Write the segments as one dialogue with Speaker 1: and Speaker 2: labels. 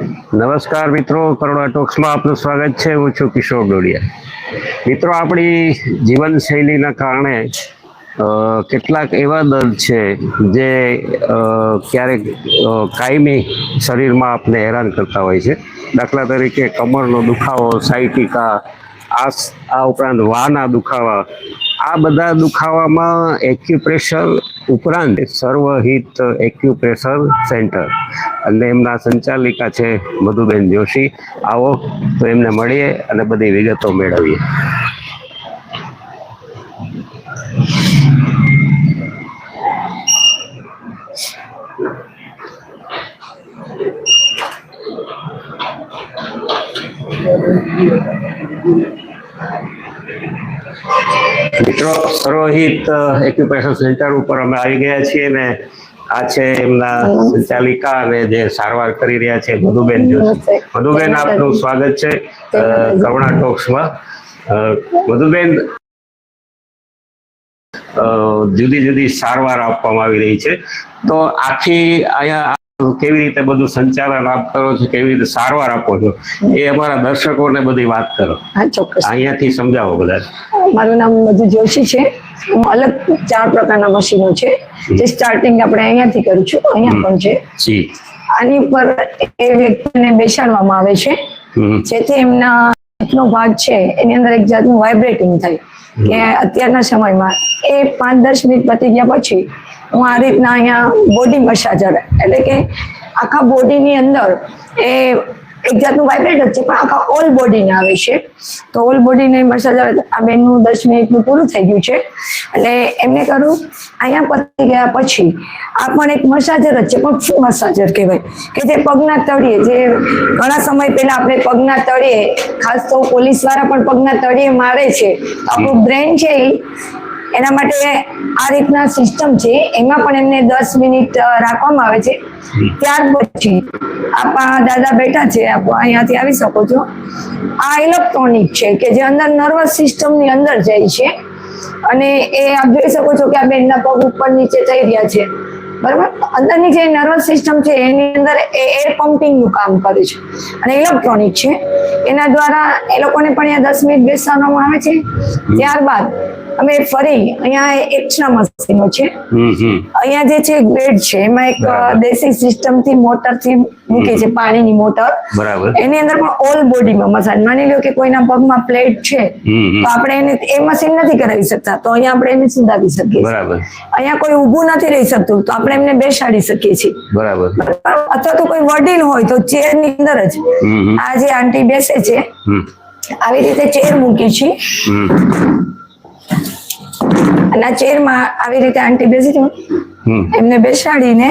Speaker 1: નમસ્કાર મિત્રો કરુણા ટોક્સમાં આપનું સ્વાગત છે. હું છું કિશોર ડોડિયા. મિત્રો, આપણી જીવનશૈલીના કારણે કેટલાક એવા દર્દ છે જે ક્યારેક કાયમી શરીરમાં આપને હેરાન કરતા હોય છે. દાખલા તરીકે કમરનો દુખાવો, સાયટિકા આ આ ઉપરાંત વાના દુખાવા, આ બધા દુખાવામાં એક્યુપ્રેશર ઉપરાંત સર્વહિત એક્યુપ્રેશર સેન્ટર. અને એમના સંચાલિકા છે મધુબેન જોશી. આવો તો એમને મળીએ અને બધી વિગતો મેળવીએ. મિત્રો રોહિત એક્યુપ્રેશર સેન્ટર ઉપર અમે આવી ગયા છીએ ને આ છે એમના સંચાલિકા અને જે સારવાર કરી રહ્યા છે મધુબેન જોશી. મધુબેન આપનું સ્વાગત છે કરુણા ટોક્સમાં. મધુબેન જુદી જુદી સારવાર આપવામાં આવી રહી છે. તો આખી અહીંયા કેવી રીતે બધું સંચાલન આપ કરો છો કેવી રીતે સારવાર આપો છો એ અમારા દર્શકોને બધી વાત કરો. અહીંયાથી સમજાવો બધા
Speaker 2: મારું નામ મધુ જોશી છે. હું અલગ ચાર પ્રકારના મશીનો છે. જે સ્ટાર્ટિંગ આપણે અહીંયાથી કરું છું અહીંયા પણ છે. આની ઉપર એ વ્યક્તિને બેસાડવામાં આવે છે. જેથી એમના નો ભાગ છે એની અંદર એક જાતનું વાઇબ્રેટિંગ થાય. કે અત્યારના સમયમાં એ પાંચ દસ મિનિટ પતી ગયા પછી હું આ રીતના અહીંયા બોડી મસાજર એટલે કે આખા બોડીની અંદર એ એક જાતનું વાઇબ્રેટ જ છે, પણ આખા ઓલ બોડીને આવે છે. તો ઓલ બોડીને મસાજર આ બેનનું દસ મિનિટનું પૂરું થઈ ગયું છે. એટલે એમને કરું, અહીંયા પતી ગયા પછી આ પણ એક મસાજર જ છે, પણ શું મસાજર કહેવાય. કે જે પગના તળિયે, જે ઘણા સમય પહેલા આપણે પગના તળિયે, ખાસ તો પોલીસવાળા પણ પગના તળિયે મારે છે. આપણું બ્રેન છે ઈ એના માટે આ રીતના સિસ્ટમ છે. એમાં પણ એમને દસ મિનિટ રાખવામાં આવે છે. ત્યાર પછી આપણા દાદા બેઠા છે અહીંયાથી આવી શકો છો. આ ઇલેક્ટ્રોનિક છે કે જે અંદર નર્વસ સિસ્ટમની અંદર જાય છે. અને એ આપ જોઈ શકો છો કે આ બેનના પગ ઉપર નીચે થઈ રહ્યા છે. બરાબર? અંદરની જે નર્વસ સિસ્ટમ છે એની અંદર એ એર પમ્પિંગનું કામ કરે છે. અને ઇલેક્ટ્રોનિક છે. એના દ્વારા એ લોકોને પણ અહીંયા દસ મિનિટ બેસવામાં આવે છે. ત્યારબાદ અમે ફરી અહીંયા એક્સ્ટ્રા મશીનો છે. અહીંયા જે છે બેડ છે એમાં એક. દેશી સિસ્ટમથી મોટરથી મૂકે છે પાણીની મોટર. એની અંદર પણ ઓલ બોડીમાં મસાજ. માની લો કે કોઈના પગમાં પ્લેટ છે તો આપણે એને એ મશીન નથી કરાવી શકતા. તો અહીંયા આપણે એને સુધારી શકીએ અહીંયા કોઈ ઊભું નથી રહી શકતું તો આપણે એમને બેસાડી શકીએ છીએ.
Speaker 1: બરાબર.
Speaker 2: અથવા તો કોઈ વડીલ હોય તો ચેરની અંદર જ. આ જે આંટી બેસે છે આવી રીતે ચેર મૂકી છે. અને ચેરમાં આવી રીતે આંટી બેસી છે. એમને બેસાડીને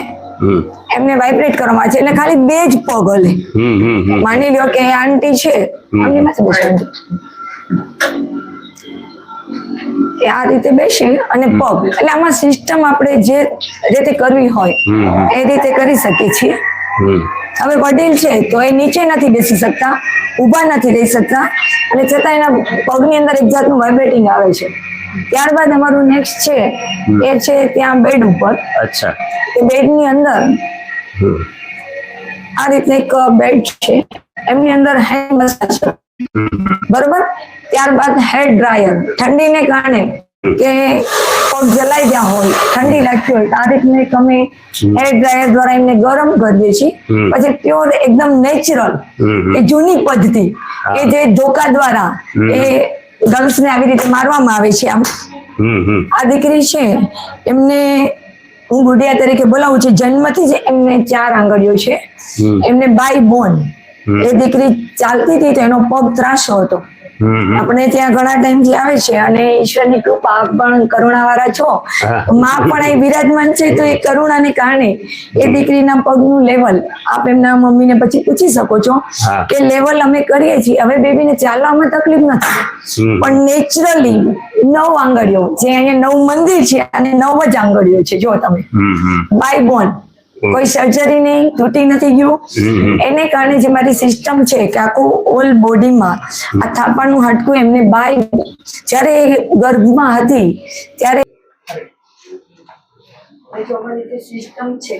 Speaker 2: એમને વાઇબ્રેટ કરવામાં આવે છે. એટલે ખાલી બે જ પગ હલે. માની લ્યો કે આંટી છે. એમની પાસે બેસાડી આ રીતે બેસી અને પગ. એટલે આમાં સિસ્ટમ આપણે જે રીતે કરવી હોય એ રીતે કરી શકીએ છીએ. હવે વડીલ છે તો એ નીચે નથી બેસી શકતા ઊભા નથી રહી શકતા. અને છતાં એના પગની અંદર એક જાતનું વાઇબ્રેટિંગ આવે છે. ત્યારબાદ અમારું નેક્સ્ટ છે એ છે ત્યાં બેડ ઉપર.
Speaker 1: અચ્છા.
Speaker 2: એ બેડની અંદર આ રીતે એક બેડ છે. એમની અંદર હેન્ડ મસાજ બરોબર? ત્યારબાદ હેર ડ્રાયર ઠંડીને કારણે કે પગ જલાઈ ગયા હોય ઠંડી લાગતી હોય આ રીતનું અમે હેર ડ્રાયર દ્વારા એમને ગરમ કરીએ છીએ. પછી પ્યોર એકદમ નેચરલ એ જૂની પદ્ધતિ. કે જે ધોકા દ્વારા એ ગર્લ્સ ને આવી રીતે મારવામાં આવે છે આમ. આ દીકરી છે એમને હું ગુડિયા તરીકે બોલાવું છું. જન્મથી જ એમને ચાર આંગળીઓ છે. એમને બાય બોન એ દીકરી ચાલતી હતી તો એનો પગ ત્રાસો હતો. આપણે ત્યાં ઘણા ટાઈમથી આવે છે અને ઈશ્વરની કૃપા પણ પણ કરુણાવાળા છો. માં પણ અહીં વિરાજમાન છે તો એ કરુણાને કારણે એ દીકરીના પગનું લેવલ આપ એમના મમ્મીને પછી પૂછી શકો છો કે લેવલ અમે કરીએ છીએ. હવે બેબીને ચાલવામાં તકલીફ નથી. પણ નેચરલી નવ આંગળીઓ જે અહીંયા નવ મંદિર છે અને નવ જ આંગળીઓ છે. જો તમે. બાય બોન કોઈ સર્જરી નહીં તૂટી નથી ગયું. એને કારણે જે મારી સિસ્ટમ છે કે આખું ઓલ બોડીમાં આ થાપાનું હાડકું એમને બાય જ્યારે ગર્ભમાં હતી ત્યારે જે સિસ્ટમ છે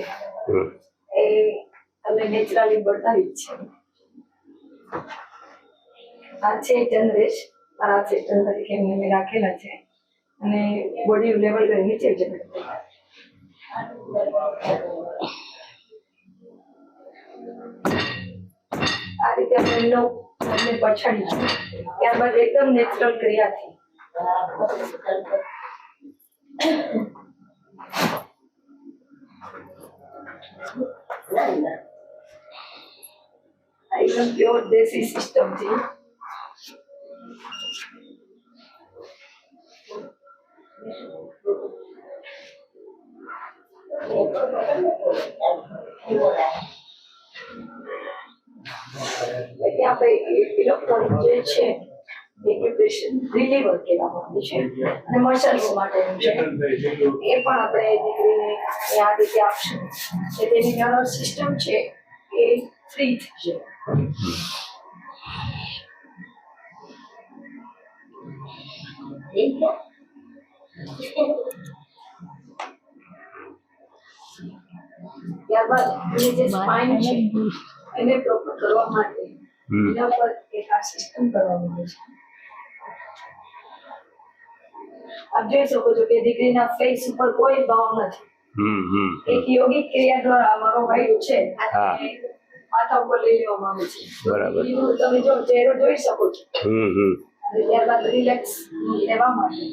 Speaker 2: એ તમને નેચરલી બતાવી છે. આ છે ચંદ્રેશ મારા અસિસ્ટન્ટ તરીકે એમને રાખેલા છે. અને બોડી લેવલ નીચે જ આ રીતે આપણે એમનો તમને પછાડી છે ત્યારબાદ એકદમ નેચરલ ક્રિયાથી એકદમ પ્યોર દેશી સિસ્ટમ જે છે એક્યુપ્રેશન રિલીવર કહેવામાં આવે છે. અને મસલ્સ માટેનું છે. એ પણ આપણે દીકરીને આ રીતે આપશું. કે તેની નર્વસ સિસ્ટમ છે, એ ફ્રી થશે ત્યારબાદ જે સ્પાઇન છે, એને પ્રોપર કરવા માટે. એના પર એક આ સિસ્ટમ કરવામાં આવે છે. આપ જોઈ શકો છો કે દીકરીના ફેસ ઉપર કોઈ ભાવ નથી. એક યોગિક ક્રિયા દ્વારા અમારો વાયુ છે માથા ઉપર લઈ લેવામાં આવે છે.
Speaker 1: બરાબર.
Speaker 2: તમે જો ચહેરો જોઈ શકો છો. ત્યારબાદ રિલેક્સ લેવા માટે.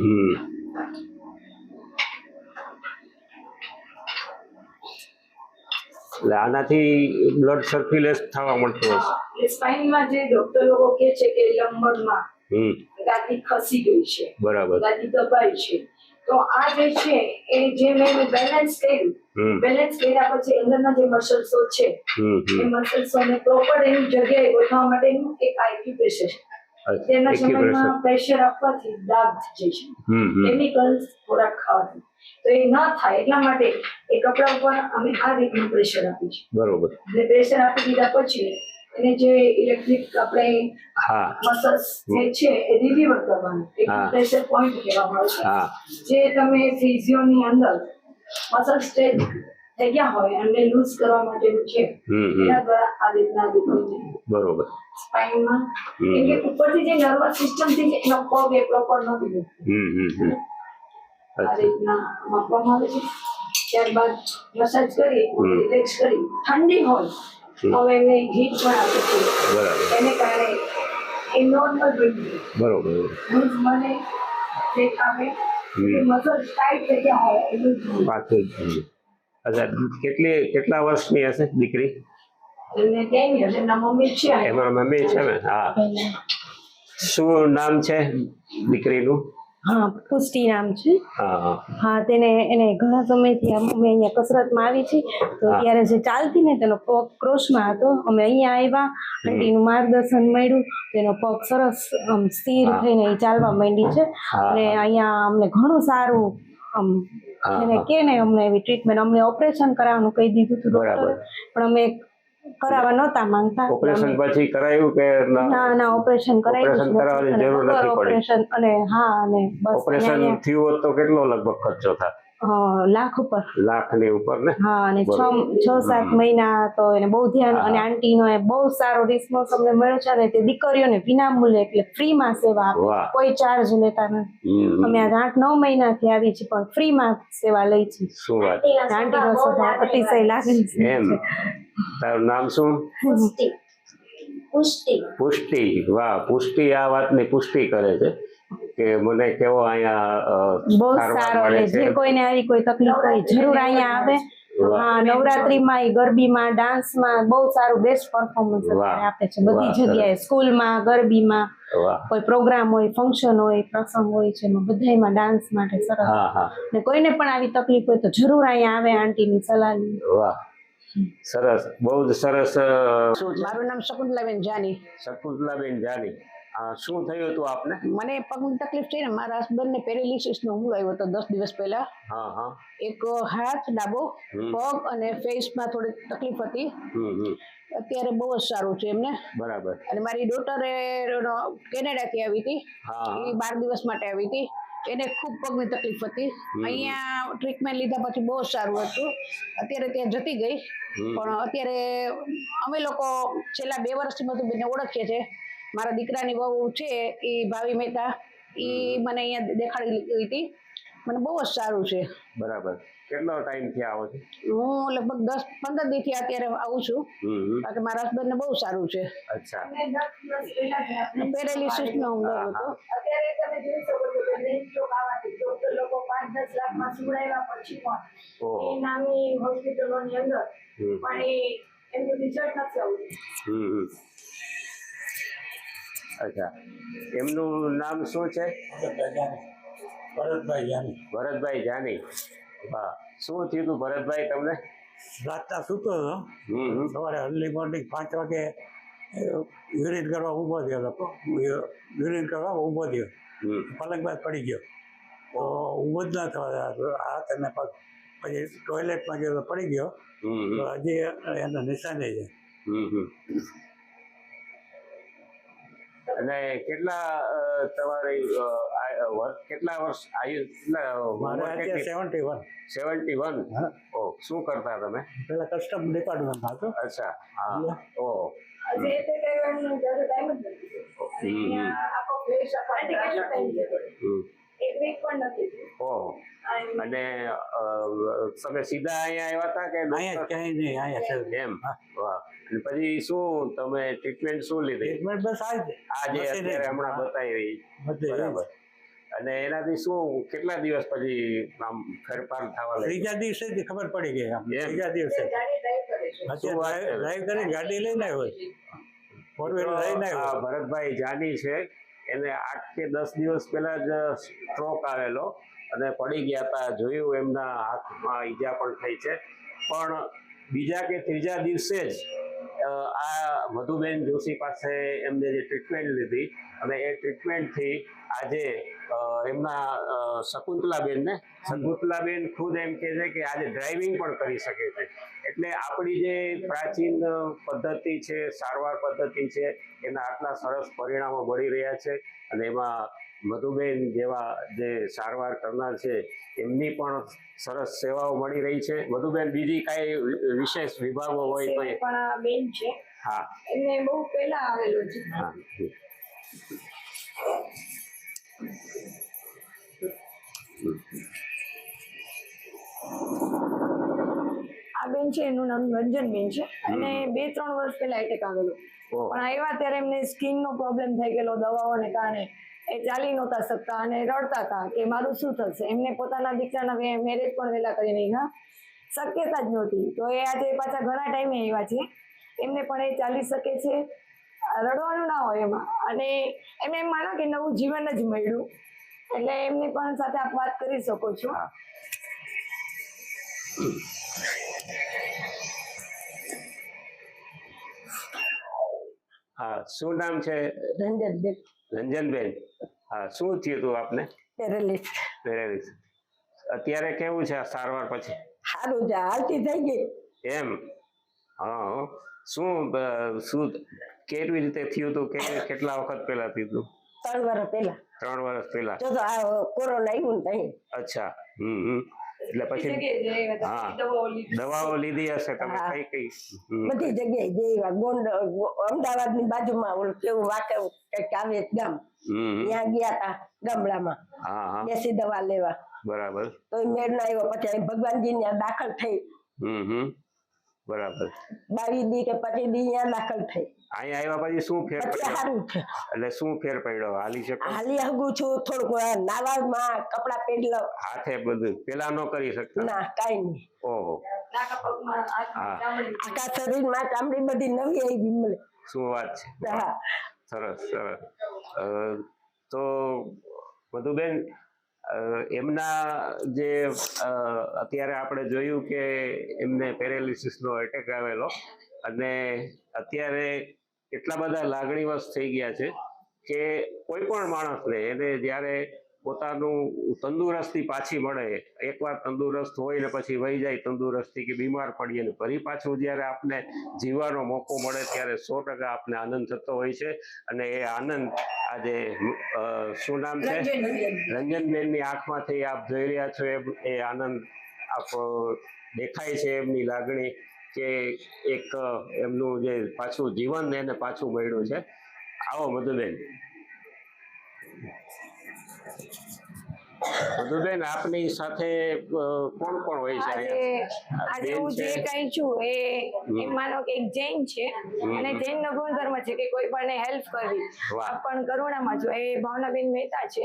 Speaker 1: હમ એટલે આનાથી બ્લડ સર્ક્યુલેટ થવા મળતું હશે
Speaker 2: સ્પાઇનમાં જે ડોક્ટર લોકો કહે છે કે લંબરમાં
Speaker 1: હમ.
Speaker 2: ગાદી ખસી ગઈ છે.
Speaker 1: બરાબર.
Speaker 2: ગાદી દબાઈ છે. તો આ જે છે એ જે મેં બેલેન્સ કર્યું બેલેન્સ કર્યા પછી અંદરના જે મસલ્સો છે એ મસલ્સોને પ્રોપર એની જગ્યાએ ગોઠવવા માટેનું એક આઈક્યુપ્રેશર છે. તેના સમયમાં પ્રેશર આપવાથી દાબ થઈ જાય છે કેમિકલ્સ થોડાક ખાવાથી. તો એ ન થાય એટલા માટે એ કપડા ઉપર અમે આ રીતનું પ્રેશર આપીએ છીએ.
Speaker 1: બરોબર.
Speaker 2: એટલે પ્રેશર આપી દીધા પછી એને જે ઇલેક્ટ્રિક આપણે
Speaker 1: હા.
Speaker 2: મસલ્સ જે છે એ રિલીવર કરવાનું. એક પ્રેશર પોઈન્ટ કહેવામાં આવે છે. જે તમે ફિઝિયોની અંદર મસલ સ્ટ્રેચ થઈ ગયા હોય અને લૂઝ કરવા માટેનું છે. એના દ્વારા આ રીતના દીકરીને
Speaker 1: બરોબર.
Speaker 2: સ્પાઇનમાં એટલે ઉપરથી જે નર્વસ સિસ્ટમથી એનો પગ એ પણ નથી
Speaker 1: હમ
Speaker 2: આ રીતના માપવામાં આવે છે. ત્યારબાદ મસાજ કરી રિલેક્સ કરી. ઠંડી હોય હવે એમને હીટ પણ આપે છે.
Speaker 1: બરાબર.
Speaker 2: એને કારણે એ નોર્મલ બની
Speaker 1: બરોબર.
Speaker 2: લૂઝ મને જે આવે. મસલ ટાઈટ થઈ ગયા હોય એ લૂઝ
Speaker 1: પાછું જ જોઈએ. અચ્છા કેટલી કેટલા વર્ષની હશે દીકરી? એમાં મમ્મી છે. ને? હા. શું નામ છે દીકરીનું?
Speaker 3: હા પુષ્ટિ નામ છે.
Speaker 1: હા
Speaker 3: તેને એને ઘણા સમયથી અમે અહીંયા કસરતમાં આવી છે. તો. ત્યારે જે ચાલતી ને તેનો પગ ક્રોશમાં હતો અમે અહીંયા આવ્યા આંટીનું માર્ગદર્શન મળ્યું. તેનો પગ સરસ આમ સ્થિર. થઈને ચાલવા માંડી છે. અને અહીંયા અમને ઘણું સારું આમ એને કે ને અમને એવી ટ્રીટમેન્ટ અમને ઓપરેશન કરાવવાનું કહી દીધું હતું. ડોક્ટરે પણ અમે કરાવવા નહોતા માંગતા
Speaker 1: ઓપરેશન પછી કરાયું કે ના?
Speaker 3: ના ઓપરેશન કરાવ્યું
Speaker 1: ઓપરેશન જરૂર નથી પડી.
Speaker 3: ઓપરેશન અને હા અને બસ
Speaker 1: ઓપરેશન થયું હોત તો કેટલો લગભગ ખર્ચો થાય
Speaker 3: લાખ ઉપર.
Speaker 1: લાખની ઉપર ને?
Speaker 3: હા અને છ છ સાત મહિના તો એને બહુ ધ્યાન. અને આંટીનો એ બહુ સારો રિસ્પોન્સ અમને મળ્યો છે અને તે દીકરીઓને વિનામૂલ્ય એટલે ફ્રીમાં સેવા આપે. કોઈ ચાર્જ લેતા નથી. અમે આજ આઠ નવ મહિનાથી આવી છીએ પણ ફ્રીમાં સેવા લઈ છે
Speaker 1: શું વાત?
Speaker 3: આંટીનો સ્વભાવ અતિશય લાગણી
Speaker 1: એમ. તારું નામ શું?
Speaker 3: પુષ્ટિ. પુષ્ટિ.
Speaker 1: વાહ પુષ્ટિ આ વાતની પુષ્ટિ કરે છે. કે મને કેવો અહીંયા
Speaker 3: બહુ સારો એટલે જે કોઈને આવી કોઈ તકલીફ હોય જરૂર અહીંયા આવે. હા નવરાત્રીમાં ગરબીમાં ડાન્સમાં બહુ સારું બેસ્ટ પરફોર્મન્સ આપે છે. બધી જગ્યાએ સ્કૂલમાં ગરબીમાં કોઈ પ્રોગ્રામ હોય ફંક્શન હોય પ્રસંગ હોય છે બધામાં બધાયમાં ડાન્સ માટે સરસ.
Speaker 1: હા હા.
Speaker 3: ને કોઈને પણ આવી તકલીફ હોય તો જરૂર અહીંયા આવે આંટીની સલાહ.
Speaker 1: વાહ. સરસ. બહુ જ સરસ
Speaker 4: મારું નામ શકુંતલાબેન જાની.
Speaker 1: શકુંતલાબેન જાની. શું થયું હતું આપને?
Speaker 4: મને પગની તકલીફ થઈ ને મારા હસબન્ડ ને પેરેલિસિસ નો હુમલો આવ્યો હતો દસ દિવસ પહેલા. એક હાથ ડાબો પગ અને ફેસમાં થોડી તકલીફ હતી. અત્યારે બહુ જ સારું છે એમને.
Speaker 1: બરાબર.
Speaker 4: અને મારી ડોટરે કેનેડાથી આવી હતી. એ બાર દિવસ માટે આવી હતી. એને ખૂબ પગની તકલીફ હતી. અહીંયા ટ્રીટમેન્ટ લીધા પછી બહુ જ સારું હતું. અત્યારે ત્યાં જતી ગઈ. પણ અત્યારે અમે લોકો છેલ્લા બે વર્ષથી મધુબેનને ઓળખીએ છીએ. મારા દીકરાની વહુ છે એ ભાવી મહેતા એ મને અહીંયા દેખાડી લીધી હતી. મને બહુ જ સારું છે.
Speaker 1: બરાબર. કેટલો ટાઈમથી આવો છો?
Speaker 4: હું લગભગ દસ પંદર દીથી અત્યારે આવું છું.
Speaker 1: બાકી હમ.
Speaker 4: કારણ કે મારા હસબન્ડને બહુ સારું છે.
Speaker 1: અચ્છા.
Speaker 4: પેરેલિસિસ નો હુમલો હતો.
Speaker 2: અત્યારે તમે જોઈ શકો છો કે બ્રેન સ્ટ્રોક આવવાથી ડોક્ટર લોકો પાંચ દસ લાખમાં સુવડાવ્યા પછી પણ એ નાની હોસ્પિટલોની અંદર પણ એ એમનું રિઝલ્ટ નથી આવતું.
Speaker 1: હમ હમ. અચ્છા. એમનું નામ શું છે?
Speaker 5: ભરતભાઈ જાની.
Speaker 1: ભરતભાઈ જાની. હા. શું થયું હતું ભરતભાઈ તમને?
Speaker 5: રાતના સૂતો હતો. સવારે અર્લી મોર્નિંગ પાંચ વાગે યુરિન કરવા ઊભો થયો હતો. યુરિન કરવા ઊભો થયો.
Speaker 1: હમ.
Speaker 5: પલંગ બાદ પડી ગયો. તો ઊભો જ ના થવા હાથ અને પગ. પછી ટોયલેટમાં ગયો તો પડી ગયો. તો હજી એનો નિશાને છે.
Speaker 1: અને કેટલા તમારી કેટલા વર્ષ આયુ કેટલા
Speaker 5: મારે સેવન્ટી વન
Speaker 1: સેવન્ટી વન
Speaker 5: હા.
Speaker 1: ઓ શું કરતા તમે?
Speaker 5: પેલા કસ્ટમ ડિપાર્ટમેન્ટ હતો.
Speaker 1: અચ્છા હા. ઓ. હમ. હમ. ઓહો
Speaker 2: અને
Speaker 1: અને તમે સીધા અહીંયા આવ્યા હતા કે
Speaker 5: અહીંયા ક્યાંય નહીં અહીંયા છે
Speaker 1: એમ? વાહ. અને પછી શું તમે ટ્રીટમેન્ટ શું લીધી?
Speaker 5: ટ્રીટમેન્ટ બસ આ જ.
Speaker 1: આ જે અત્યારે હમણાં બતાવી બરાબર. અને એનાથી શું કેટલા દિવસ પછી આમ ફેરફાર થવા લાગ્યો?
Speaker 5: ત્રીજા દિવસે જ ખબર પડી ગઈ આમ. ત્રીજા દિવસે.
Speaker 2: ગાડી ડ્રાઈવ કરે છે.
Speaker 1: શું વાત
Speaker 5: અત્યારે
Speaker 1: છે?
Speaker 5: ડ્રાઈવ કરી ગાડી લઈને આવ્યો ફોર વ્હીલર લઈને આવ્યો.
Speaker 1: ભરતભાઈ જાની છે એને આઠ કે દસ દિવસ પહેલા જ સ્ટ્રોક આવેલો અને પડી ગયા હતા, જોયું એમના હાથમાં ઈજા પણ થઈ છે. પણ બીજા કે ત્રીજા દિવસે જ આ મધુબેન જોશી પાસે એમને જે ટ્રીટમેન્ટ લીધી, અને એ ટ્રીટમેન્ટથી આજે એમના શકુંતલાબેનને શકુંતલાબેન ખુદ એમ કહે છે કે આજે ડ્રાઇવિંગ પણ કરી શકે છે. એટલે આપણી જે પ્રાચીન પદ્ધતિ છે, સારવાર પદ્ધતિ છે, એના આટલા સરસ પરિણામો મળી રહ્યા છે, અને એમાં મધુબેન જેવા જે સારવાર કરનાર છે એમની પણ સરસ સેવાઓ મળી રહી છે. મધુબેન બીજી કાંઈ વિશેષ વિભાગો હોય તો
Speaker 2: પણ આ બેન છે.
Speaker 1: હા.
Speaker 2: એમને બહુ પહેલા આવેલો છે.
Speaker 1: હા
Speaker 2: આ બેન છે એનું નામ રંજન બેન છે. અને બે ત્રણ વર્ષ પહેલા એટેક આવેલું. પણ આવ્યા ત્યારે એમને સ્કિનનો પ્રોબ્લેમ થઈ ગયેલો દવાઓને કારણે. એ ચાલી નહોતા શકતા અને રડતા હતા કે મારું શું થશે? એમને પોતાના દીકરાના મેરેજ પણ વહેલા કરી નહીં શક્યતા જ નહોતી. તો એ આજે પાછા ઘણા ટાઈમે આવ્યા છે. એમને પણ એ ચાલી શકે છે. રડવાનું ના હોય એમાં. અને એમને એમ માનો કે નવું જીવન જ મળ્યું. એટલે એમની પણ સાથે આપ વાત કરી શકો છો.
Speaker 1: હા. હા શું નામ છે?
Speaker 4: રંજનબેન
Speaker 1: રંજનબેન. હા શું થયું હતું આપને?
Speaker 4: પેરેલિસ
Speaker 1: પેરેલિસ અત્યારે કેવું છે આ સારવાર પછી?
Speaker 4: સારું છે હાલતી થઈ ગઈ.
Speaker 1: એમ? હા શું શું કેવી રીતે થયું હતું કે કેટલા વખત પહેલા થયું હતું
Speaker 4: ત્રણ વર્ષ પહેલા.
Speaker 1: ત્રણ વર્ષ પહેલા.
Speaker 4: જો તો આ કોરોના આવ્યું ને
Speaker 1: અચ્છા હમ હમ. એટલે પછી હા.
Speaker 2: દવાઓ લીધી.
Speaker 1: હશે તમે કઈ. કઈ
Speaker 4: બધી જગ્યાએ જેવા ગોંડ અમદાવાદની બાજુમાં ઓલું કેવું વાકે કંઈક આવે ગામ. ત્યાં ગયા હતા ગામડામાં. દેશી દવા લેવા.
Speaker 1: બરાબર.
Speaker 4: તો મેળ ના આવ્યો. પછી ભગવાનજી ત્યાં દાખલ થઈ.
Speaker 1: બરાબર.
Speaker 4: બાવીસ દી કે પચીસ દી ત્યાં દાખલ થઈ.
Speaker 1: અહીંયા આવ્યા પછી શું ફેર
Speaker 4: સારું છે.
Speaker 1: એટલે શું ફેર પડ્યો? હાલી શકો?
Speaker 4: હાલી હગું છું થોડુંક નાવામાં કપડા પહેરી
Speaker 1: હાથે બધું? પેલા ન કરી શકતા?
Speaker 4: ના કાઈ નહીં.
Speaker 1: ઓહો.
Speaker 4: આખા શરીરમાં ચામડી બધી નવી આવી મળે.
Speaker 1: શું વાત છે? સરસ સરસ. તો મધુબેન બેન એમના જે અત્યારે આપણે જોયું કે એમને પેરેલિસિસનો એટેક આવેલો અને અત્યારે એટલા બધા લાગણીવશ થઈ ગયા છે કે કોઈ પણ માણસને એને જ્યારે પોતાનું તંદુરસ્તી પાછી મળે એકવાર તંદુરસ્ત હોય ને પછી વહી જાય તંદુરસ્તી કે બીમાર પડીએ ને ફરી પાછું જ્યારે આપને જીવવાનો મોકો મળે ત્યારે સો ટકા આપને આનંદ થતો હોય છે અને એ આનંદ આજે શું નામ છે? રંજનબેનની આંખમાંથી. આપ જોઈ રહ્યા છો એ એ આનંદ આપ દેખાય છે એમની લાગણી. કે એક એમનું જે પાછું જીવન એને પાછું મળ્યું છે. આવો મધુબેન. મધુબેન આપની સાથે કોણ કોણ હોય છે
Speaker 2: આજે હું જે. કઈ છું એ એ માનો કે એક જૈન છે અને જૈન નો ગુણધર્મ છે કે કોઈ પણ હેલ્પ કરવી. પણ કરુણામાં છો. એ ભાવનાબેન મહેતા છે.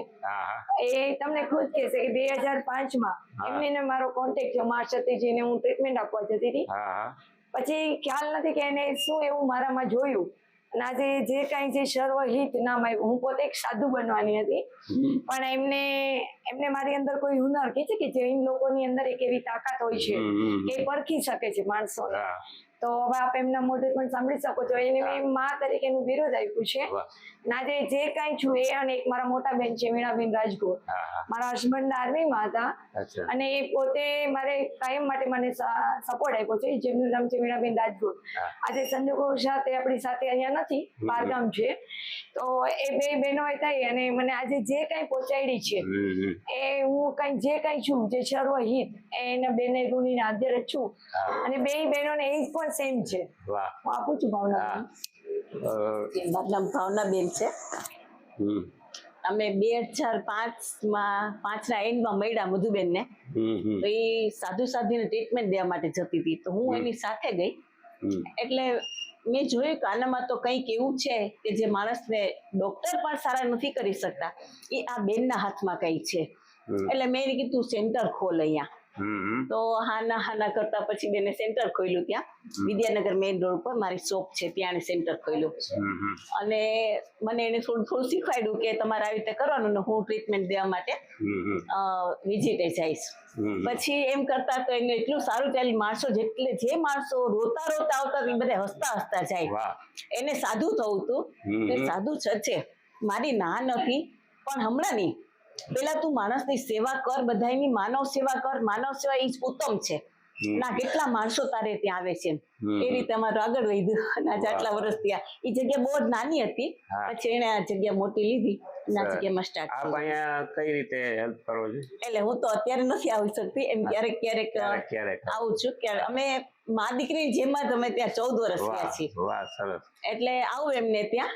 Speaker 2: એ તમને ખુદ કહેશે કે બે હજાર પાંચમાં
Speaker 1: માં
Speaker 2: એમને મારો કોન્ટેક્ટ થયો મા સતીજીને હું ટ્રીટમેન્ટ આપવા જતી હતી. પછી ખ્યાલ નથી કે એને શું એવું મારામાં જોયું. અને જે જે કાંઈ જે સર્વહિત નામ આવ્યું હું પોતે એક સાધુ બનવાની હતી. પણ એમને એમને મારી અંદર કોઈ હુનર કે છે કે જૈન લોકોની અંદર એક એવી તાકાત હોય છે. કે પરખી શકે છે માણસો
Speaker 1: હા.
Speaker 2: તો હવે આપ એમના મોઢે પણ સાંભળી શકો છો. એને મેં તરીકે તરીકેનું બિરુદ આપ્યું છે. ના જે જે કાંઈ છું એ અને એક મારા મોટા બેન છે વીણાબેન રાજગોર. મારા હસબન્ડ આર્મીમાં હતા. અને એ પોતે મારે કાયમ માટે મને સપોર્ટ આપ્યો છે. જેમનું નામ છે વીણાબેન રાજગોર. આજે સંજોગો સાથે આપણી સાથે અહીંયા નથી બારગામ છે. તો એ બે બહેનો થઈ અને મને આજે જે કાંઈ પહોંચાડી છે. એ હું કઈ જે કઈ છું જે સર્વહિત એના બેને ઋણીને જ છું. અને બે બહેનોને એ પણ સેમ છે.
Speaker 1: વાહ.
Speaker 2: હું આપું છું ભાવના
Speaker 6: ભાવના ભાવના બેન છે. અમે બે હજાર પાંચમાં પાંચ ના એન્ડ એન્ડમાં મળ્યા મધુબેનને.
Speaker 1: હમ હમ.
Speaker 6: તો એ સાધુ સાધુ ને ટ્રીટમેન્ટ દેવા માટે જતી હતી. તો હું એની સાથે ગઈ. એટલે મેં જોયું કે આનામાં તો કંઈક એવું છે કે જે માણસને ડોક્ટર પણ સારા નથી કરી શકતા. એ આ બેનના હાથમાં કંઈ છે. એટલે મેં એને કીધું સેન્ટર ખોલ અહીંયા. તો હાના હાના કરતા પછી બેને સેન્ટર ખોલ્યું ત્યાં. વિદ્યાનગર મેઇન રોડ પર મારી શોપ છે ત્યાં સેન્ટર ખોલ્યું અને મને એને થોડું થોડું શીખવાડ્યું કે તમારે આવી રીતે કરવાનું ને હું ટ્રીટમેન્ટ દેવા માટે વિઝિટે જઈશ. પછી એમ કરતા તો એને એટલું સારું ચાલ્યું માણસો જેટલે જે માણસો રોતા રોતા આવતા એ બધા હસતા હસતા જાય. એને સાધુ થવું હતું. સાધુ છે. મારી ના નથી પણ હમણાં નહીં. પેલા તું માણસની સેવા કર બધાની માનવ સેવા કર માનવ સેવા એ ઉત્તમ છે ના કેટલા માણસો તારે ત્યાં આવે છે. એ રીતે અમારું આગળ વધ્યું. અને આજે આટલા વર્ષ ત્યાં એ જગ્યા બહુ જ નાની હતી. પછી એને આ જગ્યા મોટી લીધી. અને આ જગ્યામાં સ્ટાર્ટ
Speaker 1: આપ અહીંયા કઈ રીતે હેલ્પ કરો છો?
Speaker 6: એટલે હું તો અત્યારે નથી આવી શકતી. એમ ક્યારેક ક્યારેક આવું છું કે અમે મા દીકરી જેમ અમે ત્યાં ચૌદ વર્ષ થયા છીએ. એટલે આવું એમને ત્યાં.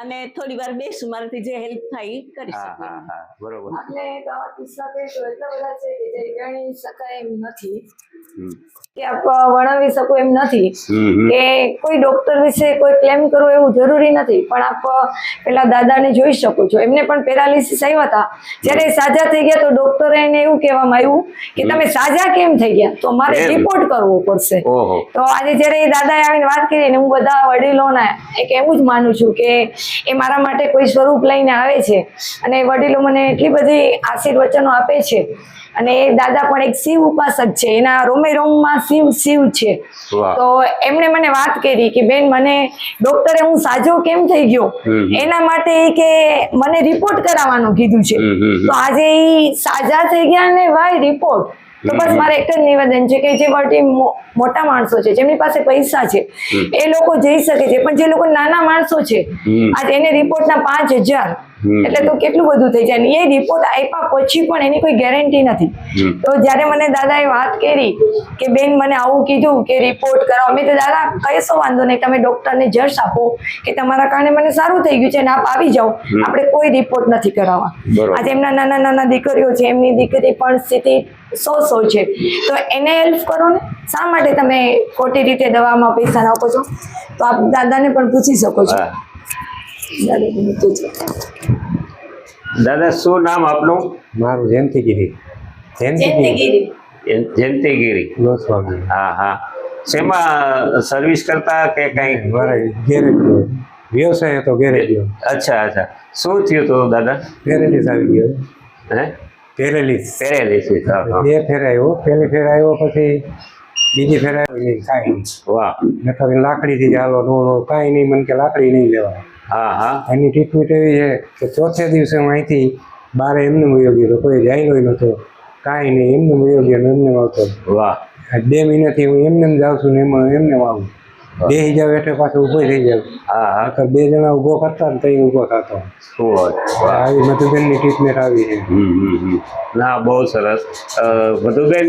Speaker 6: અને થોડી વાર બેસું. મારાથી જે હેલ્પ થાય એ કરી શકું. એમ.
Speaker 1: બરોબર.
Speaker 2: એટલે તો કિસ્સા કહીશું. એટલા બધા છે કે જે ગણી શકાય એમ નથી. કે આપ વર્ણવી શકો એમ નથી.
Speaker 1: હમ.
Speaker 2: કે કોઈ ડોક્ટર વિશે કોઈ ક્લેમ કરવો એવું જરૂરી નથી પણ આપ પેલા દાદાને જોઈ શકો છો. એમને પણ પેરાલિસિસ આવ્યા હતા. જ્યારે સાજા થઈ ગયા તો ડોક્ટરે એને એવું કહેવામાં આવ્યું કે તમે સાજા કેમ થઈ ગયા? તો મારે રિપોર્ટ કરવો પડશે. તો આજે જ્યારે એ દાદાએ આવીને વાત કરી ને હું બધા વડીલોના એક એવું જ માનું છું કે એ મારા માટે કોઈ સ્વરૂપ લઈને આવે છે. અને વડીલો મને એટલી બધી આશીર્વચનો આપે છે અને દાદા પણ એક શિવ ઉપાસક છે. એના રોમે રોમમાં શિવ શિવ છે. તો એમણે મને વાત કરી કે બેન મને ડોક્ટરે હું સાજો કેમ થઈ ગયો? એના માટે કે મને રિપોર્ટ કરાવવાનું કીધું છે. તો આજે એ સાજા થઈ ગયા ને ભાઈ રિપોર્ટ તો બસ મારે એક જ નિવેદન છે કે જે વટી મોટા માણસો છે જેમની પાસે પૈસા છે એ લોકો જઈ શકે છે. પણ જે લોકો નાના માણસો છે આજે એને રિપોર્ટના પાંચ હજાર. એટલે તો કેટલું બધું થઈ જાય એ રિપોર્ટ આપ્યા પછી પણ એની કોઈ ગેરંટી નથી. તો જ્યારે મને દાદાએ વાત કરી કે બેન મને આવું કીધું કે રિપોર્ટ કરાવો મેં તો દાદા કશો વાંધો નહીં તમે ડૉક્ટરને જશ આપો કે તમારા કારણે મને સારું થઈ ગયું છે અને આપ આવી જાઓ. આપણે કોઈ રિપોર્ટ નથી કરાવવા. આજે એમના નાના નાના દીકરીઓ છે એમની દીકરી પણ સ્થિતિ સો સો છે. તો એને હેલ્પ કરો ને. શા માટે તમે ખોટી રીતે દવામાં પૈસા નાખો છો? તો આપ દાદાને પણ પૂછી શકો છો.
Speaker 1: દાદા શું નામ આપનું?
Speaker 7: મારું જયંતિગીરી. જયંતિગીરી.
Speaker 2: જયંતિગીરી.
Speaker 1: જય-
Speaker 7: ગોસ્વામી
Speaker 1: હા હા. શેમાં સર્વિસ કરતા કે કઈ?
Speaker 7: ગેરેજ વ્યવસાય હતો ગેરેજ
Speaker 1: અચ્છા અચ્છા. શું થયું હતું દાદા?
Speaker 7: પેરેલિસ આવી ગયો.
Speaker 1: હે?
Speaker 7: પેરેલિસ
Speaker 1: હા
Speaker 7: બે ફેર આવ્યો. પહેલી ફેર આવ્યો પછી બીજી ફેર આવ્યો કાંઈ
Speaker 1: વાહ.
Speaker 7: નકર લાકડીથી ચાલો નો કાંઈ નહીં. મને કે લાકડી નહીં લેવાય. એની ટ્રીટમેન્ટ એવી છે કે ચોથે દિવસે હું અહીંથી બારે એમને વયો ગયો કોઈ જાયલો નહોતો. કાંઈ નહીં એમને વયો ગયો એમને આવતો
Speaker 1: વાહ.
Speaker 7: બે મહિનાથી હું એમને એમ જાઉં છું ને એમાં એમને આવું બે હિજાવ એટલે પાછું ઊભો થઈ જાવ
Speaker 1: હા હા.
Speaker 7: નકર બે જણા ઊભો કરતા ને તઈ ઊભો થતો. આવી મધુબેનની ટ્રીટમેન્ટ આવી છે.
Speaker 1: હમ, હમ, હમ. ના બહુ સરસ. મધુબેન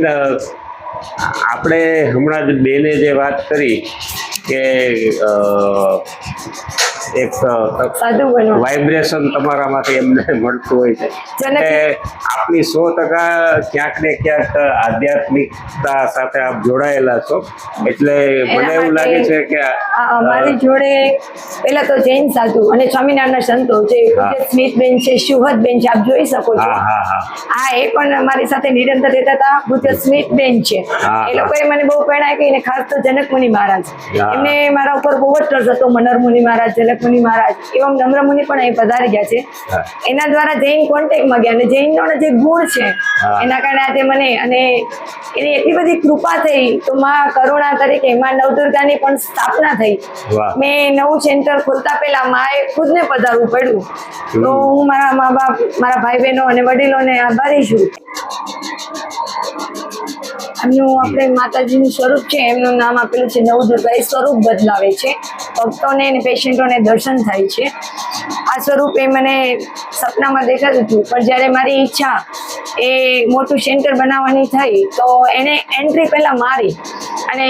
Speaker 1: આપણે હમણાં જ બેને જે વાત કરી કે એક વાઇબ્રેશન તમારામાંથી એમને મળતું હોય છે. એટલે આપની સો ટકા ક્યાંક ને ક્યાંક આધ્યાત્મિકતા સાથે આપ જોડાયેલા છો. એટલે મને એવું લાગે છે કે
Speaker 2: અમારી જોડે પેલા તો જૈન સાધુ અને સ્વામિનારાયણ સંતો જે. બેન સ્મિતબેન છે શુહદબેન છે આપ જોઈ શકો છો.
Speaker 1: હા
Speaker 2: એ પણ અમારી સાથે નિરંતર રહેતા હતા. પૂજ્ય સ્મિતબેન છે. એ લોકોએ મને બહુ પ્રેરણા આપી અને ખાસ તો જનકમુનિ મહારાજ. એમને મારા ઉપર બહુ જ ટ્રસ્ટ હતો મનરમુનિ મહારાજ જનકમુનિ મહારાજ એવમ નમ્રમુનિ પણ અહીં પધારી ગયા છે. એના દ્વારા જૈન કોન્ટેક્ટમાં ગયા અને જૈનનો જે ગુણ છે એના કારણે આજે મને અને એની એટલી બધી કૃપા થઈ. તો માં કરુણા તરીકે માં નવદુર્ગાની પણ સ્થાપના થઈ. મેં નવું સેન્ટર ખોલતા પહેલા માએ ખુદને પધારવું પડ્યું. તો હું મારા મા બાપ મારા ભાઈ બહેનો અને વડીલોને આભારી છું. એમનું આપણે માતાજીનું સ્વરૂપ છે, એમનું નામ આપેલું છે નવદુર્ગા એ સ્વરૂપ બદલાવે છે. ભક્તોને અને પેશન્ટોને દર્શન થાય છે. આ સ્વરૂપ એ મને સપનામાં દેખાતું હતું, પણ જ્યારે મારી ઈચ્છા એ મોટું સેન્ટર બનાવવાની થઈ, તો એને એન્ટ્રી પહેલાં મારી. અને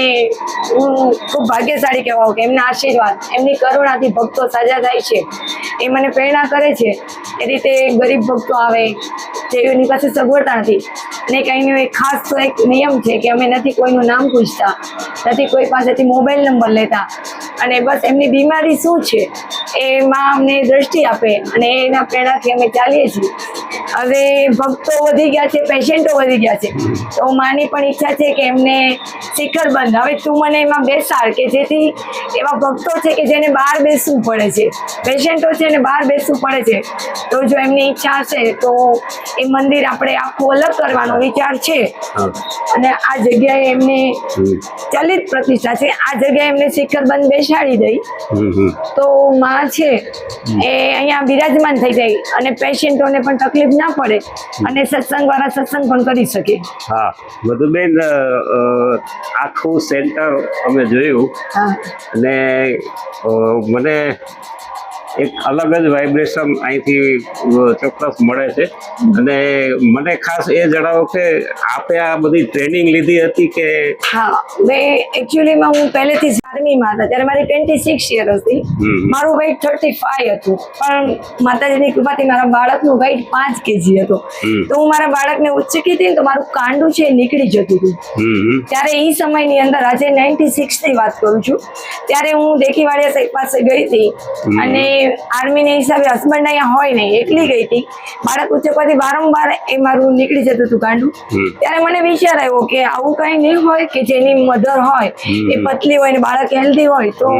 Speaker 2: હું ખૂબ ભાગ્યશાળી કહેવાઉં કે એમના આશીર્વાદ, એમની કરુણાથી ભક્તો સાજા થાય છે. એ મને પ્રેરણા કરે છે, એ રીતે ગરીબ ભક્તો આવે જેની પાસે સગવડતા નથી. અને કંઈનું એક ખાસ એક નિયમ છે કે અમે નથી કોઈનું નામ પૂછતા, નથી કોઈ પાસેથી મોબાઈલ નંબર લેતા. અને બસ એમની બીમારી શું છે? એમાં અમને દ્રષ્ટિ આપે અને એના પ્રેરણાથી અમે ચાલીએ છીએ. હવે ભક્તો વધી ગયા છે પેશન્ટો વધી ગયા છે. તો માની પણ ઈચ્છા છે કે એમને શિખર બંધ. હવે તું મને એમાં બેસાડ કે જેથી એવા ભક્તો છે કે જેને બહાર બેસવું પડે છે. પેશન્ટો છે ને બહાર બેસવું પડે છે. તો જો એમની ઈચ્છા હશે તો એ મંદિર આપણે આખું અલગ કરવાનો વિચાર છે. અને આ જગ્યાએ એમને ચલિત પ્રતિષ્ઠા છે. આ જગ્યાએ એમને શિખર બંધ બેસાડી દઈ. તો માં છે એ અહીંયા બિરાજમાન થઈ જાય અને પેશન્ટોને પણ તકલીફ ના પડે અને સત્સંગ વાળા સત્સંગ પણ કરી શકે.
Speaker 1: હા મધુબેન આખું સેન્ટર અમે જોયું અને મને એક અલગ જ વાઇબ્રેશન અહીંથી ચોક્કસ મળે છે. અને મને ખાસ એ જણાવો કે આપે આ બધી ટ્રેનિંગ લીધી હતી કે
Speaker 2: હા મેં એકચ્યુઅલીમાં હું પહેલેથી જ આર્મીમાં હતા ત્યારે મારી ટ્વેન્ટી સિક્સ યર હતી મારું વેઇટ થર્ટી ફાઈવ હતું પણ માતાજીની કૃપાથી મારા બાળકનું વેઇટ પાંચ કેજી હતો. તો હું મારા બાળકને ઉચ્ચકી હતી ને તો મારું કાંડું છે નીકળી જતું હતું. ત્યારે એ સમયની અંદર આજે નાઇન્ટી સિક્સની વાત કરું છું. ત્યારે હું દેખીવાડિયા સાહેબ પાસે ગઈ હતી અને આર્મીના હિસાબે હસબન્ડ અહીંયા હોય નહીં એકલી ગઈ હતી. બાળક ઉચ્ચકવાથી વારંવાર એ મારું નીકળી જતું હતું
Speaker 1: ગાંડું.
Speaker 2: ત્યારે મને વિચાર આવ્યો કે આવું કંઈ નહીં હોય કે જેની મધર હોય એ પતલી હોય ને બાળક હેલ્ધી હોય તો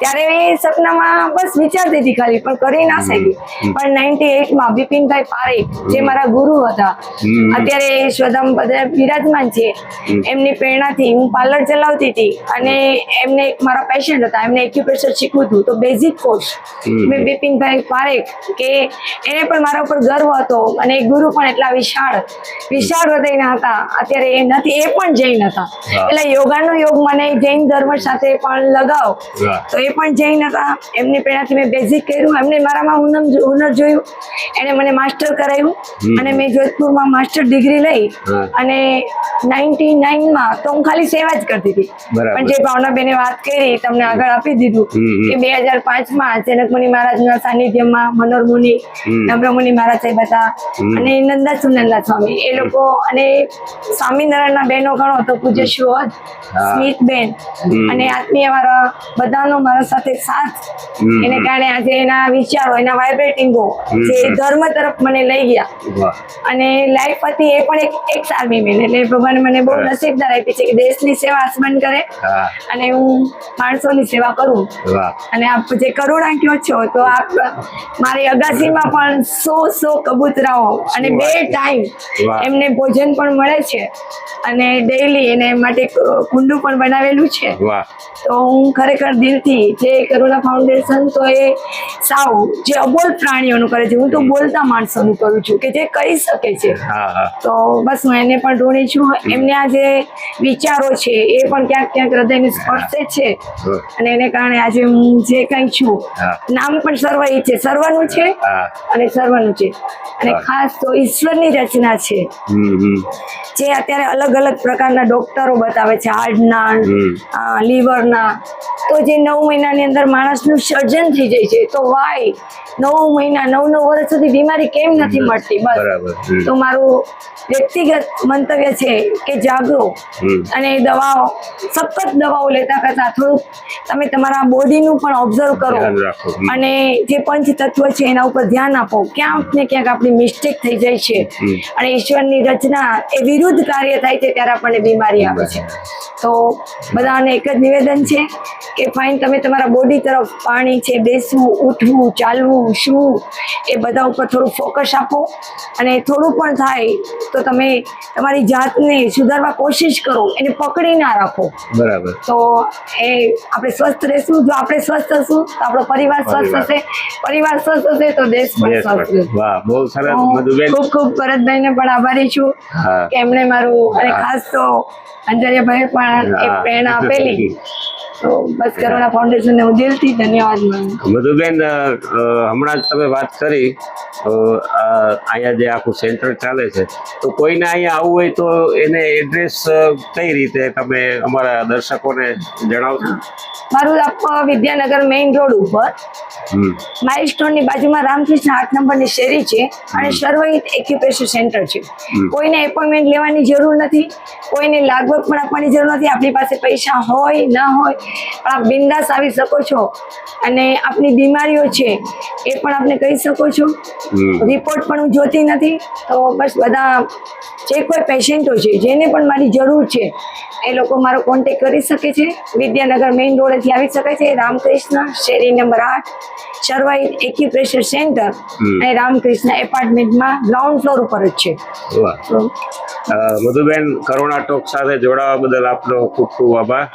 Speaker 2: ત્યારે એ સપનામાં બસ વિચારતી હતી ખાલી પણ કરી ના શકી. પણ નાઇન્ટી એટમાં બિપિનભાઈ પારેખ જે મારા ગુરુ હતા અત્યારે સ્વધામ બધા બિરાજમાન છે. એમની પ્રેરણાથી હું પાર્લર ચલાવતી હતી અને એમને એક મારા પેશન્ટ હતા એમને એક્યુપ્રેશર શીખવું હતું તો બેઝિક કોર્સ બિપિનભાઈ પારેખ કે એને પણ મારા ઉપર ગર્વ હતો અને ગુરુ પણ એટલા વિશાળ વિશાળ હૃદયના હતા. અત્યારે એ નથી એ પણ જૈન હતા. એટલે યોગાનો યોગ મને જૈન ધર્મ સાથે પણ લગાવ. તો એ પણ જૈન હતા. એમની પ્રેરણાથી મેં બેઝિક કર્યું. એમને મારામાં હુનર હુનર જોયું. એણે મને માસ્ટર કરાવ્યું અને મેં જોધપુરમાં માસ્ટર ડિગ્રી લઈ. અને નાઇન્ટી નાઇનમાં તો હું ખાલી સેવા જ કરતી હતી. પણ જે ભાવનાબેને વાત કરી તમને આગળ આપી દીધું. કે બે હજાર પાંચમાં જનકમુનિ મહારાજના સાનિધ્યમાં મનોરમુનિ
Speaker 1: હમ.
Speaker 2: નમ્રમુનિ મહારાજ સાહેબ હતા અને નંદા સુનંદા સ્વામી. એ લોકો અને સ્વામિનારાયણના બહેનો ગણો તો પૂજ્ય
Speaker 1: શિવદ
Speaker 2: સ્મિત
Speaker 1: બેન
Speaker 2: અને આત્મીય મારા બધાનો મારા સાથે સાથ. એને કારણે આજે એના વિચારો એના વાઇબ્રેટિંગો જે ધર્મ તરફ મને લઈ ગયા. અને લાઈફ હતી એ પણ એક એક આર્મી મેન એટલે ભગવાન મને બહુ. નસીબદાર આપી છે કે દેશની સેવા હસબન્ડ કરે અને હું માણસોની સેવા કરું. અને આપ જે કરુણા કયો છો તો આપ મારી અગાસીમાં પણ સો સો કબૂતરાઓ અને બે ટાઈમ એમને ભોજન પણ મળે છે અને ડેઈલી એને માટે કુંડું પણ બનાવેલું છે. તો હું ખરેખર દિલથી જે કરુણા ફાઉન્ડેશન તો એ સાવ જે અબોલ પ્રાણીઓનું કરે છે હું તો બોલતા માણસોનું કરું છું કે જે કરી શકે છે. તો બસ હું એને પણ ઋણી છું. એમને આ જે વિચારો છે એ પણ ક્યાંક ક્યાંક હૃદયને સ્પર્શે છે. અને એને કારણે આજે હું જે કંઈ છું. નામ પણ સર્વ છે. સર્વનું છે અને સર્વનું છે. અને ખાસ તો ઈશ્વરની રચના છે. જે અત્યારે અલગ અલગ પ્રકારના ડોક્ટરો બતાવે છે. હાર્ટના. લીવરના. તો જે નવ મહિનાની અંદર માણસનું સર્જન થઈ જાય છે. તો વાય નવ મહિના નવ નવ વર્ષ સુધી બીમારી કેમ નથી મળતી? બસ. તો મારું વ્યક્તિગત મંતવ્ય છે કે જાગો. અને દવાઓ સખત દવાઓ લેતા કરતા થોડુંક તમે તમારા બોડીનું પણ ઓબ્ઝર્વ કરો. અને જે પંચ તત્વ છે એના ઉપર ધ્યાન આપો. ક્યાંક ને ક્યાંક આપણી મિસ્ટેક થઈ જાય છે. અને ઈશ્વરની રચના એ વિરુદ્ધ કાર્ય થાય છે ત્યારે આપણને બીમારી આવે છે. તો બધાને એક જ નિવેદન છે કે ફાઇન તમે તમારા બોડી તરફ પાણી છે બેસવું ઉઠવું ચાલવું શું એ બધા ઉપર થોડું ફોકસ આપો. અને થોડું પણ થાય તો તમે તમારી જાતને સુધારવા કોશિશ કરો. એને પકડી ના રાખો.
Speaker 1: બરાબર.
Speaker 2: તો એ આપણે સ્વસ્થ રહેશું. જો આપણે સ્વસ્થ હશું તો આપણો પરિવાર સ્વસ્થ
Speaker 1: પરિવાર.
Speaker 2: હશે. પરિવાર સ્વસ્થ હશે તો દેશ પણ સ્વસ્થ રહેશે
Speaker 1: વાહ બહુ સરસ મધુબેન
Speaker 2: ખૂબ ખૂબ ભરતભાઈને પણ આભારી છું કે એમણે મારું અને ખાસ તો અંજલિયાભાઈ પણ એક પ્રેરણા આપેલી. તો બસ કરુણા ફાઉન્ડેશનને હું દિલથી ધન્યવાદ માનું
Speaker 1: મધુબેન હમણાં જ તમે વાત કરી અહીંયા જે આખું સેન્ટર ચાલે છે તો કોઈને અહીંયા આવવું હોય તો એને એડ્રેસ કઈ રીતે તમે અમારા દર્શકોને જણાવશો?
Speaker 2: મારું આપ વિદ્યાનગર મેઇન રોડ ઉપર. માઇલસ્ટોનની બાજુમાં રામકૃષ્ણ આઠ નંબરની શેરી છે અને સર્વહિત એક્યુપ્રેશર સેન્ટર છે. કોઈને એપોઇન્ટમેન્ટ લેવાની જરૂર નથી કોઈને લાગવગ પણ આપવાની જરૂર નથી આપણી પાસે પૈસા હોય ન હોય પણ આપ બિંદાસ આવી શકો છો. અને આપની બીમારીઓ છે એ પણ આપને કહી શકો છો. રિપોર્ટ પણ હું જોતી નથી. તો બસ બધા જે કોઈ પેશન્ટો છે જેને પણ મારી જરૂર છે એ લોકો મારો કોન્ટેક કરી શકે છે. વિદ્યાનગર મેઇન રોડેથી આવી શકે છે. રામકૃષ્ણ શેરી નંબર આઠ શર્વાઈ એક્યુપ્રેશર સેન્ટર. અને રામકૃષ્ણ એપાર્ટમેન્ટમાં ગ્રાઉન્ડ ફ્લોર ઉપર જ છે.
Speaker 1: મધુબેન કરુણા ટોક સાથે જોડાવા બદલ આપનો ખૂબ ખૂબ આભાર.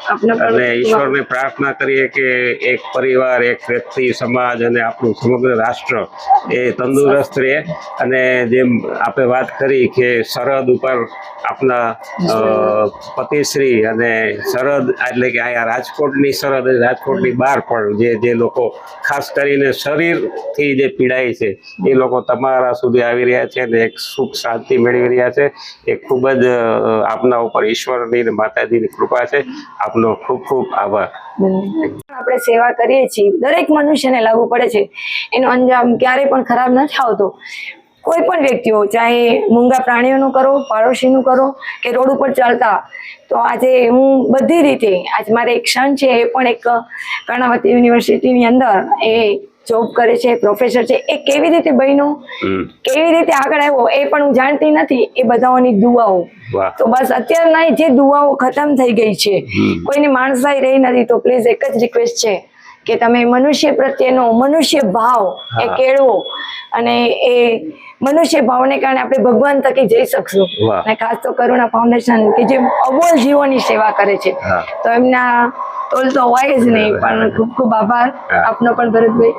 Speaker 1: અને ઈશ્વરને પ્રાર્થના કરીએ કે એક પરિવાર એક વ્યક્તિ સમાજ અને આપણું સમગ્ર રાષ્ટ્ર એ તંદુરસ્ત રહે. અને જેમ આપે વાત કરી કે સરહદ ઉપર આપના અ, પતિશ્રી અને સરહદ એટલે કે અહીંયા રાજકોટની સરહદ રાજકોટની બહાર પણ જે જે લોકો ખાસ કરીને શરીરથી જે પીડાય છે, એ લોકો તમારા સુધી આવી રહ્યા છે અને એક સુખ શાંતિ મેળવી રહ્યા છે. એ ખૂબ જ આપના ઉપર ઈશ્વરની અને માતાજીની કૃપા છે. આપનો ખૂબ ખૂબ આભાર.
Speaker 2: આપણે સેવા કરીએ છીએ. દરેક મનુષ્યને લાગુ પડે છે. એનો અંજામ ક્યારેય પણ ખરાબ નથી આવતો કોઈ પણ વ્યક્તિઓ ચાહે મૂંગા પ્રાણીઓનું કરો પાડોશીનું કરો કે રોડ ઉપર ચાલતા તો આજે હું બધી રીતે આજ મારે એક ક્ષણ છે એ પણ એક કર્ણાવતી યુનિવર્સિટીની અંદર એ જોબ કરે છે પ્રોફેસર છે એ કેવી રીતે બન્યો કેવી રીતે આગળ આવ્યો એ પણ હું જાણતી નથી એ બધાઓની
Speaker 1: દુવાઓ
Speaker 2: તો બસ અત્યારના જે દુવાઓ ખતમ થઈ ગઈ છે કોઈને માણસાઈ રહી નથી તો પ્લીઝ એક જ રિક્વેસ્ટ છે કે તમે મનુષ્ય પ્રત્યેનો મનુષ્ય ભાવ એ. કેળવો અને એ મનુષ્ય ભાવને કારણે આપણે ભગવાન તકે જઈ શકશું. અને ખાસ તો કરુણા ફાઉન્ડેશન કે જે અબોલ જીવોની સેવા કરે છે. તો એમના તોલ તો હોય જ નહીં પણ ખૂબ ખૂબ આભાર. આપનો પણ ભરતભાઈ.